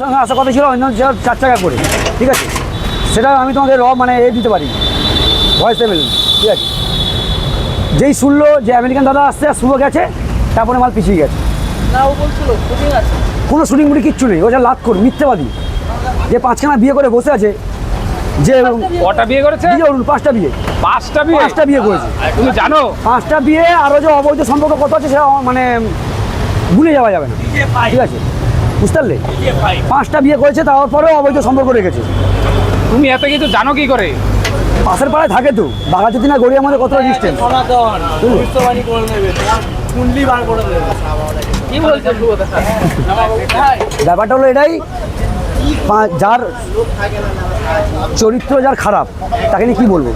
সঙ্গে আসার কথা ছিল অন্য চার চাকা করে। ঠিক আছে? সেটা আমি তোমাকে র মানে এ দিতে পারি ভয়েস দেবেন ঠিক আছে? যেই শুনলো যে আমেরিকান দাদা আসছে আর শুভ গেছে তারপরে মাল পিছিয়ে গেছে। না ও বলছিল শুটিং আছে। কোনো শুটিং মুটি কিচ্ছু নেই ওটা যা লাভ কর মিথ্যেবাদী। যে পাঁচখানা বিয়ে করে বসে আছে যে কটা বিয়ে করেছে? বিয়ে করুন পাঁচটা বিয়ে। পাঁচটা বিয়ে? পাঁচটা বিয়ে করেছে। তুমি জানো? পাঁচটা বিয়ে আরও যে অবৈধ সম্পর্ক কত আছে সেটা মানে ভুলে যাওয়া যাবে না। ঠিক আছে? বুঝতে পারলে? পাঁচটা বিয়ে করেছে তারপরেও অবৈধ সম্পর্ক রেখেছে। তুমি এত কিছু জানো কি করে? পাশের পাড়ায় থাকে তো। বাঘাযতীন না গড়িয়ার মধ্যে কত ডিস্টেন্স ব্যাপারটা হলো এটাই যার চরিত্র যার খারাপ তাকে নিয়ে কী বলব?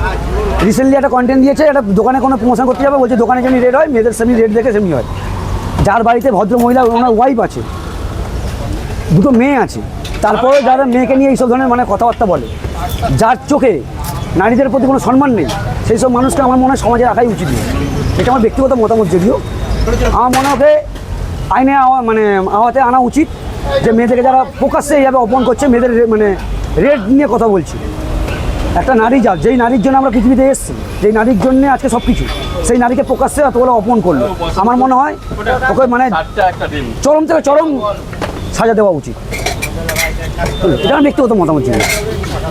রিসেন্টলি একটা কন্টেন্ট দিয়েছে একটা দোকানে কোনো প্রমোশন করতে যাবে বলছে দোকানে যেমনি রেট হয় মেয়েদের সেমনি রেট দেখে সেমনি হয়। যার বাড়িতে ভদ্র মহিলা ওনার ওয়াইফ আছে দুটো মেয়ে আছে। তারপরে যারা মেয়েকে নিয়ে এইসব ধরনের মানে কথাবার্তা বলে যার চোখে নারীদের প্রতি কোনো সম্মান নেই সেই সব মানুষকে আমার মনে হয় সমাজে রাখাই উচিত। নয়। এটা আমার ব্যক্তিগত মতামত যদিও। আমার মনে হয় আইনে মানে আওয়াতে আনা উচিত যে মেয়েদেরকে যারা প্রকাশ্যে এইভাবে অপমান করছে মেয়েদের মানে রেট নিয়ে কথা বলছি। একটা নারী যা যেই নারীর জন্য আমরা পৃথিবীতে এসেছি যেই নারীর জন্য আজকে সব কিছু সেই নারীকে প্রকাশ্যে এতগুলো অপমান করল। আমার মনে হয় ওকে মানে চরম থেকে চরম সাজা দেওয়া উচিত। এটা ব্যক্তিগত মতামত ছিল।